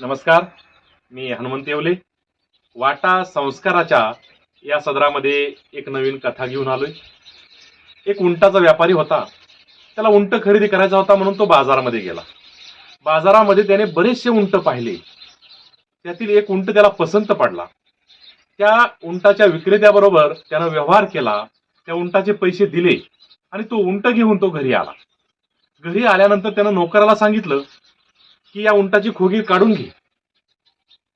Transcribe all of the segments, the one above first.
नमस्कार मी हनुमंत येवले. वाटा संस्काराच्या या सदरामध्ये एक नवीन कथा घेऊन आलोय. एक उंटाचा व्यापारी होता. त्याला उंट खरेदी करायचा होता म्हणून तो बाजारामध्ये गेला. बाजारामध्ये त्याने बरेचसे उंट पाहिले. त्यातील एक उंट त्याला पसंत पडला. त्या उंटाच्या विक्रेत्याबरोबर त्यानं व्यवहार केला. त्या उंटाचे पैसे दिले आणि तो उंट घेऊन तो घरी आला. घरी आल्यानंतर त्यानं नोकराला सांगितलं की या उंटाची खोगीर काढून घे.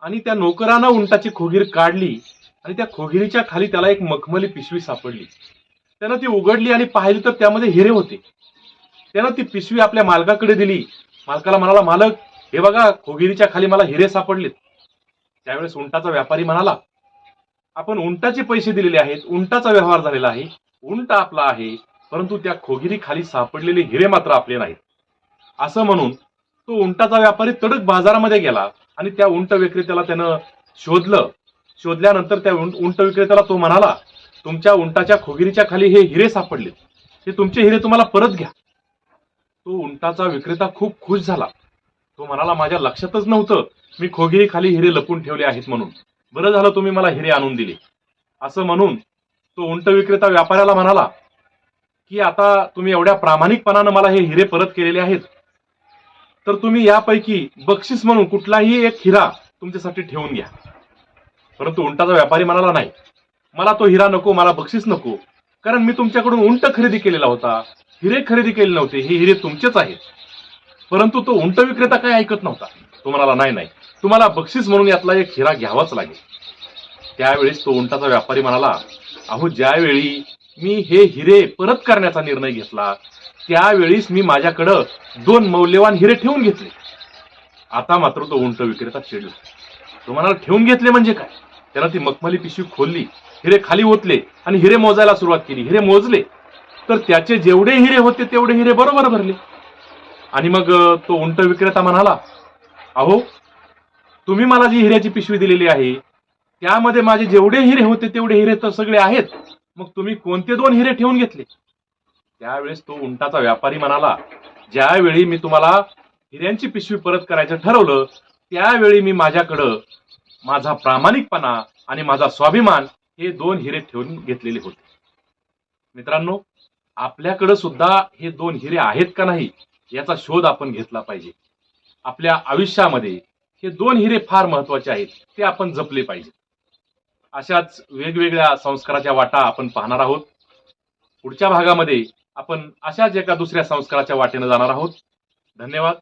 आणि त्या नोकरानं उंटाची खोगीर काढली आणि त्या खोगिरीच्या खाली त्याला एक मखमली पिशवी सापडली. त्यानं ती उघडली आणि पाहिली तर त्यामध्ये हिरे होते. त्यानं ती पिशवी आपल्या मालकाकडे दिली. मालकाला म्हणाला मालक हे बघा खोगिरीच्या खाली मला हिरे सापडलेत. त्यावेळेस उंटाचा व्यापारी म्हणाला आपण उंटाचे पैसे दिलेले आहेत उंटाचा व्यवहार झालेला आहे उंट आपला आहे परंतु त्या खोगिरी खाली सापडलेले हिरे मात्र आपले नाहीत. असं म्हणून तो उंटाचा व्यापारी तडक बाजारामध्ये गेला आणि त्या उंट विक्रेत्याला त्यानं शोधलं. शोधल्यानंतर त्या उंट उंट विक्रेत्याला तो म्हणाला तुमच्या उंटाच्या खोगिरीच्या खाली हे हिरे सापडले. हे तुमचे हिरे तुम्हाला परत घ्या. तो उंटाचा विक्रेता खूप खुश झाला. तो म्हणाला माझ्या लक्षातच नव्हतं. मी खोगिरी खाली हिरे लपून ठेवले आहेत म्हणून. बरं झालं तुम्ही मला हिरे आणून दिले. असं म्हणून तो उंट विक्रेता व्यापाऱ्याला म्हणाला की आता तुम्ही एवढ्या प्रामाणिकपणानं मला हे हिरे परत केलेले आहेत. तर तुम्ही यापैकी बक्षीस म्हणून कुठलाही एक हिरा तुमच्यासाठी ठेवून घ्या. परंतु उंटाचा व्यापारी म्हणाला नाही. मला तो हिरा नको मला बक्षीस नको. कारण मी तुमच्याकडून उंट खरेदी केलेला होता. हिरे खरेदी केले नव्हते हे हिरे तुमचेच आहेत. परंतु तो उंट विक्रेता काही ऐकत नव्हता. तो म्हणाला नाही नाही. तुम्हाला बक्षीस म्हणून यातला एक हिरा घ्यावाच लागेल. त्यावेळेस तो उंटाचा व्यापारी म्हणाला अहो ज्यावेळी मी हे हिरे परत करण्याचा निर्णय घेतला त्यावेळीस मी माझ्याकडं दोन मौल्यवान हिरे ठेवून घेतले. आता मात्र तो उंट विक्रेता चिडला. तो म्हणाला ठेवून घेतले म्हणजे काय? त्यानं ती मखमली पिशवी खोलली हिरे खाली ओतले आणि हिरे मोजायला सुरुवात केली. हिरे मोजले तर त्याचे जेवढे हिरे होते तेवढे हिरे बरोबर भरले. आणि मग तो उंट विक्रेता म्हणाला अहो तुम्ही मला जी हिऱ्याची पिशवी दिलेली आहे त्यामध्ये माझे जेवढे हिरे होते तेवढे हिरे तर सगळे आहेत. मग तुम्ही कोणते दोन हिरे ठेवून घेतले? त्यावेळेस तो उंटाचा व्यापारी म्हणाला ज्यावेळी मी तुम्हाला हिऱ्यांची पिशवी परत करायचं ठरवलं त्यावेळी मी माझ्याकडं माझा प्रामाणिकपणा आणि माझा स्वाभिमान हे दोन हिरे ठेवून घेतलेले होते. मित्रांनो आपल्याकडं सुद्धा हे दोन हिरे आहेत का नाही याचा शोध आपण घेतला पाहिजे. आपल्या आयुष्यामध्ये हे दोन हिरे फार महत्त्वाचे आहेत ते आपण जपले पाहिजे. अशाच वेगवेगळ्या संस्काराच्या वाटा आपण पाहणार आहोत. पुढच्या भागामध्ये आपण अशाच एका दुसऱ्या संस्काराच्या वाटेनं जाणार आहोत. धन्यवाद.